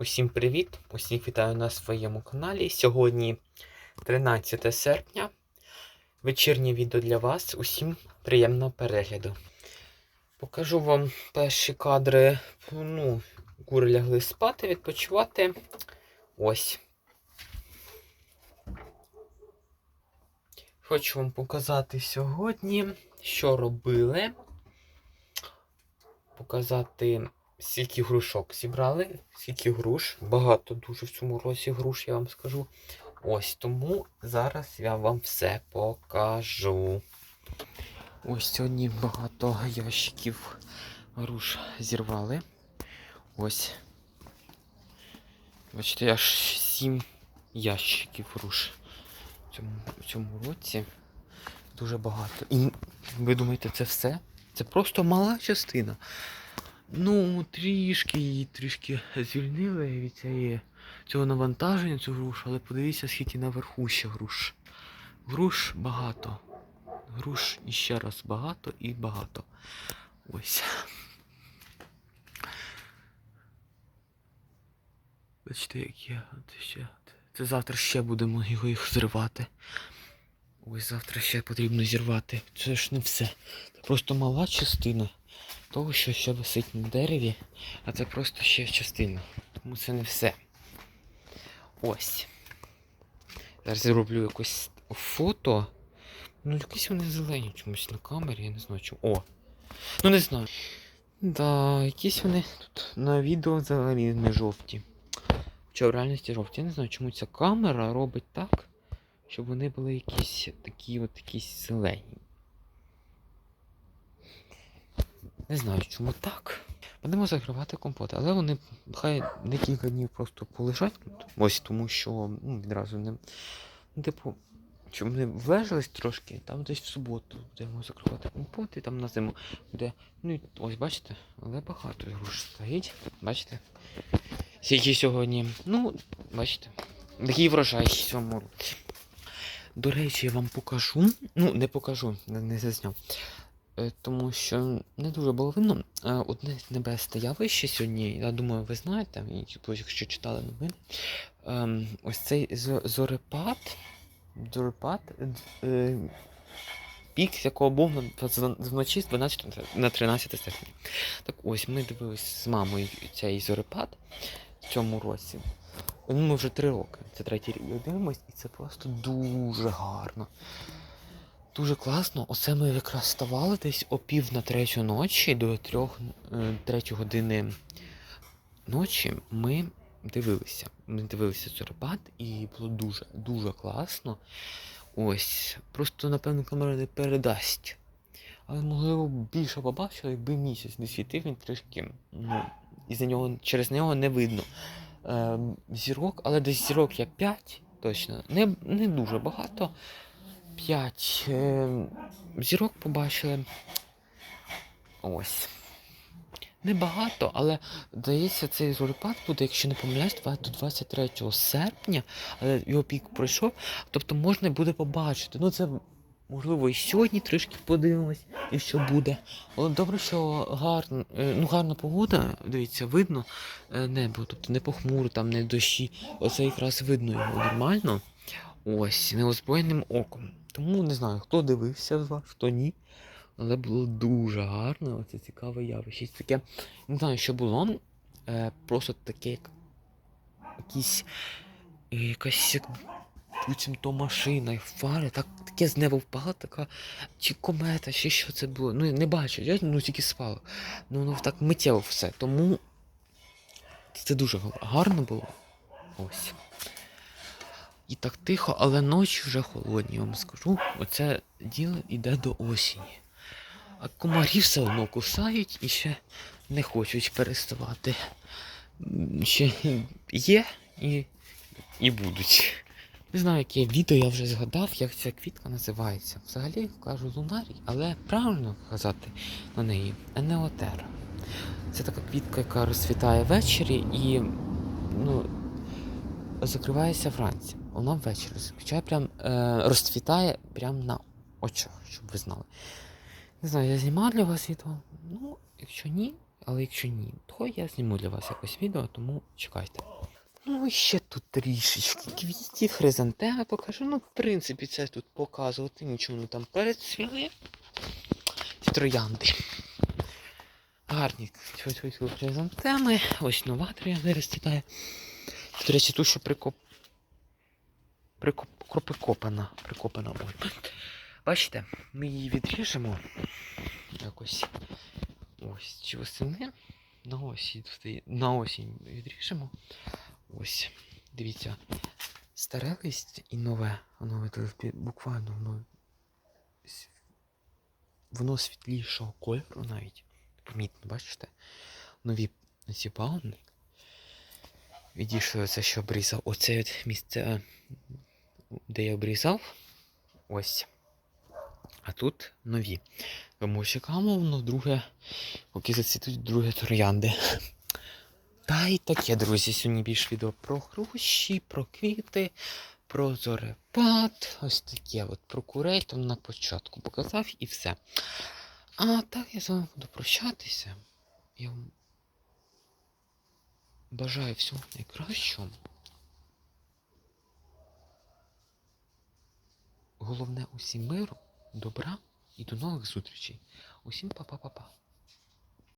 Усім привіт! Усіх вітаю на своєму каналі. Сьогодні 13 серпня. Вечірнє відео для вас. Усім приємного перегляду. Покажу вам перші кадри. Ну, кури лягли спати, відпочивати. Ось. Хочу вам показати сьогодні, що робили. Показати скільки грушок зібрали, скільки груш. Багато дуже в цьому році груш, я вам скажу. Ось тому зараз я вам все покажу. Ось сьогодні багато ящиків груш зірвали. Ось. Бачите, аж 7 ящиків груш в цьому, в цьому році. Дуже багато. І ви думаєте, це все? Це просто мала частина. Ну, трішки її трішки звільнили від цієї, цього навантаження, цю груш, але подивіться, скільки наверху ще груш. Груш багато. Груш іще раз багато і багато. Ось. Бачите, як є. От ще. Це завтра ще будемо його їх зривати. Ось завтра ще потрібно зірвати. Це ж не все. Це просто мала частина того, що ще висить на дереві, а це просто ще частина. Тому це не все. Ось. Зараз зроблю якось фото. Ну, якісь вони зелені чомусь на камері, я не знаю чому. О! Ну не знаю. Да, якісь вони тут на відео взагалі не жовті. Хоча в реальності жовті. Я не знаю, чому ця камера робить так, щоб вони були якісь такі от якісь зелені. Не знаю, чому так. Будемо закривати компот, але вони хай декілька днів просто полежать тут. Ось тому що ну, відразу не. Ну, типу, щоб вони влежились трошки, там десь в суботу будемо закривати компот і там на зиму буде. Ну і ось бачите, але багато груш стоїть. Бачите? Скільки сьогодні. Ну, бачите, такий врожай цьому році. До речі, я вам покажу. Ну, не покажу, не зазняв. Е, Тому що не дуже було видно. Е, Одне небесне явище сьогодні, я думаю, ви знаєте, якщо читали новини. Ем, Ось цей зорепад. Зорепад. е, Пік, якого був вночі з 12 на 13 серпня. Так ось ми дивилися з мамою цей зорепад в цьому році. Ну, ми вже три роки. Це третій рік дивимось, і це просто дуже гарно. Дуже класно. Оце ми якраз вставали десь о пів на третю ночі до трьох е, третьої години ночі ми дивилися. Ми дивилися зорепад і було дуже, дуже класно. Ось. Просто, напевно, камера не передасть. Але можливо більше побачили, якби місяць не світив, він трішки. Ну, і за нього, через нього не видно. Е, зірок, але десь зірок є 5, точно. Не, не дуже багато. 5 е, зірок побачили. Ось. Небагато, але здається, цей зорепад буде, якщо не помиляюсь, до 23 серпня, але його пік пройшов, тобто можна буде побачити. Ну це можливо і сьогодні трішки подивимось, і що буде. Але добре, що гарна, ну, гарна погода, дивіться, видно е, небо, тобто не похмуро, там не дощі. Оце якраз видно його нормально. Ось, неозброєним оком. Тому не знаю, хто дивився з вас, хто ні. Але було дуже гарно, оце цікаве явище. Таке, не знаю, що було. Е, просто таке, як якісь. е, Якась як буцімто машина і фари, так, таке з неба впала, така чи комета, чи що це було. Ну, не бачу, я ну тільки спало. Ну воно так миттєво все. Тому це дуже гарно було. Ось. І так тихо, але ночі вже холодні, я вам скажу. Оце діло йде до осені. А комарі все одно кусають і ще не хочуть переставати. Ще є і, і будуть. Не знаю, яке відео я вже згадав, як ця квітка називається. Взагалі кажу лунарій, але правильно казати на неї енеотера. Це така квітка, яка розцвітає ввечері і ну, закривається вранці. Вона ввечері розквітає, прям, е, розцвітає прямо на очах, щоб ви знали. Не знаю, я знімав для вас відео. Ну, якщо ні, Але якщо ні, то я зніму для вас якось відео, тому чекайте. Ну і ще тут трішечки квітів, хризантеми покажу. Ну, в принципі, це тут показувати, нічого ну, там перецвіли. Ці троянди. Гарні хризантеми. Ось нова троянда розцвітає. До речі, тут ще прикоп. Прикоп... Прикопана. Прикопана. Ой. Бачите, ми її відріжемо. Якось. Ось. Чи восени. На осінь, на осінь відріжемо. Ось. Дивіться. Старе листя і нове. Воно буквально воно. Воно світлішого кольору навіть. Помітно, бачите? Нові ці пагони. Відійшли оце, що обрізав. Оце от місце, де я обрізав. Ось. А тут нові. Тому чекаємо, воно друге, поки зацвітуть друге троянди. Та й таке, друзі, сьогодні більш відео про груші, про квіти, про зорепад. Ось таке от про курей там на початку показав і все. А так я з вами буду прощатися. Я вам бажаю всього найкращого. Головне усім миру, добра і до нових зустрічей. Усім па-па-па-па.